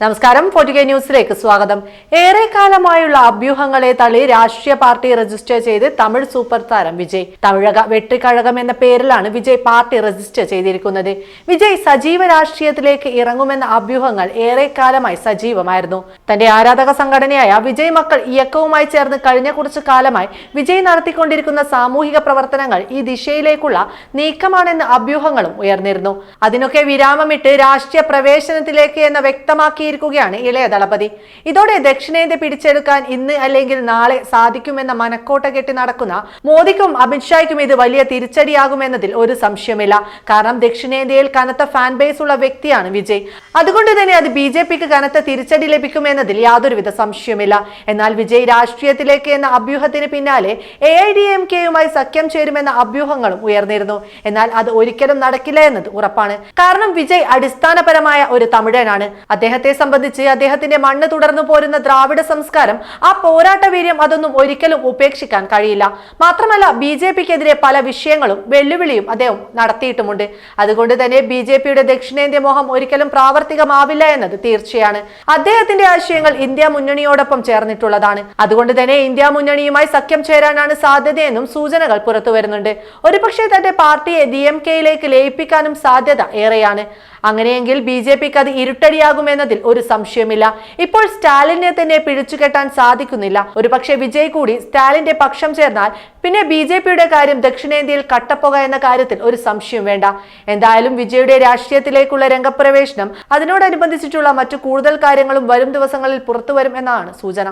നമസ്കാരം. ഫോർട്ടിക ന്യൂസിലേക്ക് സ്വാഗതം. ഏറെക്കാലമായുള്ള അഭ്യൂഹങ്ങളെ തള്ളി രാഷ്ട്രീയ പാർട്ടി രജിസ്റ്റർ ചെയ്ത് തമിഴ് സൂപ്പർ താരം വിജയ്. തമിഴക വെട്ടിക്കഴകം എന്ന പേരിലാണ് വിജയ് പാർട്ടി രജിസ്റ്റർ ചെയ്തിരിക്കുന്നത്. വിജയ് സജീവ രാഷ്ട്രീയത്തിലേക്ക് ഇറങ്ങുമെന്ന അഭ്യൂഹങ്ങൾ ഏറെക്കാലമായി സജീവമായിരുന്നു. തന്റെ ആരാധക സംഘടനയായ വിജയ് മക്കൾ ഇയക്കവുമായി ചേർന്ന് കഴിഞ്ഞ കുറച്ചു കാലമായി വിജയ് നടത്തിക്കൊണ്ടിരിക്കുന്ന സാമൂഹിക പ്രവർത്തനങ്ങൾ ഈ ദിശയിലേക്കുള്ള നീക്കമാണെന്ന അഭ്യൂഹങ്ങളും ഉയർന്നിരുന്നു. അതിനൊക്കെ വിരാമമിട്ട് രാഷ്ട്രീയ പ്രവേശനത്തിലേക്ക് എന്ന് വ്യക്തമാക്കിയിരിക്കുകയാണ് ഇളയ ദളപതി. ഇതോടെ ദക്ഷിണേന്ത്യ പിടിച്ചെടുക്കാൻ ഇന്ന് അല്ലെങ്കിൽ നാളെ സാധിക്കുമെന്ന മനക്കോട്ട കെട്ടി നടക്കുന്ന മോദിക്കും അമിത്ഷായ്ക്കും ഇത് വലിയ തിരിച്ചടിയാകുമെന്നതിൽ ഒരു സംശയമില്ല. കാരണം ദക്ഷിണേന്ത്യയിൽ കനത്ത ഫാൻ ബേസ് ഉള്ള വ്യക്തിയാണ് വിജയ്. അതുകൊണ്ട് തന്നെ അത് ബി ജെ പിക്ക് കനത്ത തിരിച്ചടി ലഭിക്കുമെന്നതിൽ യാതൊരുവിധ സംശയമില്ല. എന്നാൽ വിജയ് രാഷ്ട്രീയത്തിലേക്ക് എന്ന അഭ്യൂഹത്തിന് പിന്നാലെ എ ഐ ഡി എം കെയുമായി സഖ്യം ചേരുമെന്ന അഭ്യൂഹങ്ങളും ഉയർന്നിരുന്നു. എന്നാൽ അത് ഒരിക്കലും നടക്കില്ല എന്നത് ഉറപ്പാണ്. കാരണം വിജയ് അടിസ്ഥാനപരമായ ഒരു തമിഴനാണ്. അദ്ദേഹത്തെ സംബന്ധിച്ച് അദ്ദേഹത്തിന്റെ മണ്ണ് തുടർന്നു പോരുന്ന ദ്രാവിഡ സംസ്കാരം ആ പോരാട്ട വീര്യം അതൊന്നും ഒരിക്കലും ഉപേക്ഷിക്കാൻ കഴിയില്ല. മാത്രമല്ല ബി ജെ പിക്കെതിരെ പല വിഷയങ്ങളും വെല്ലുവിളിയും അദ്ദേഹം നടത്തിയിട്ടുമുണ്ട്. അതുകൊണ്ട് തന്നെ ബി ജെ പിയുടെ ദക്ഷിണേന്ത്യ മോഹം ഒരിക്കലും പ്രാവർത്തികമാവില്ല എന്നത് തീർച്ചയാണ്. അദ്ദേഹത്തിന്റെ ആശയങ്ങൾ ഇന്ത്യ മുന്നണിയോടൊപ്പം ചേർന്നിട്ടുള്ളതാണ്. അതുകൊണ്ട് തന്നെ ഇന്ത്യ മുന്നണിയുമായി സഖ്യം ചേരാനാണ് സാധ്യതയെന്നും സൂചനകൾ പുറത്തുവരുന്നുണ്ട്. ഒരുപക്ഷെ തന്റെ പാർട്ടിയെ ഡി എം കെയിലേക്ക് ലയിപ്പിക്കാനും സാധ്യത ഏറെയാണ്. അങ്ങനെയെങ്കിൽ ബി ജെ പിക്ക് അത് ഇരുട്ടടിയാകുമെന്നതിൽ ഒരു സംശയമില്ല. ഇപ്പോൾ സ്റ്റാലിനെ തന്നെ പിഴിച്ചുകെട്ടാൻ സാധിക്കുന്നില്ല. ഒരുപക്ഷെ വിജയ് കൂടി സ്റ്റാലിന്റെ പക്ഷം ചേർന്നാൽ പിന്നെ ബി ജെ പിയുടെ കാര്യം ദക്ഷിണേന്ത്യയിൽ കട്ടപ്പുക എന്ന കാര്യത്തിൽ ഒരു സംശയം വേണ്ട. എന്തായാലും വിജയുടെ രാഷ്ട്രീയത്തിലേക്കുള്ള രംഗപ്രവേശനം അതിനോടനുബന്ധിച്ചിട്ടുള്ള മറ്റു കൂടുതൽ കാര്യങ്ങളും വരും ദിവസങ്ങളിൽ പുറത്തുവരും എന്നാണ് സൂചന.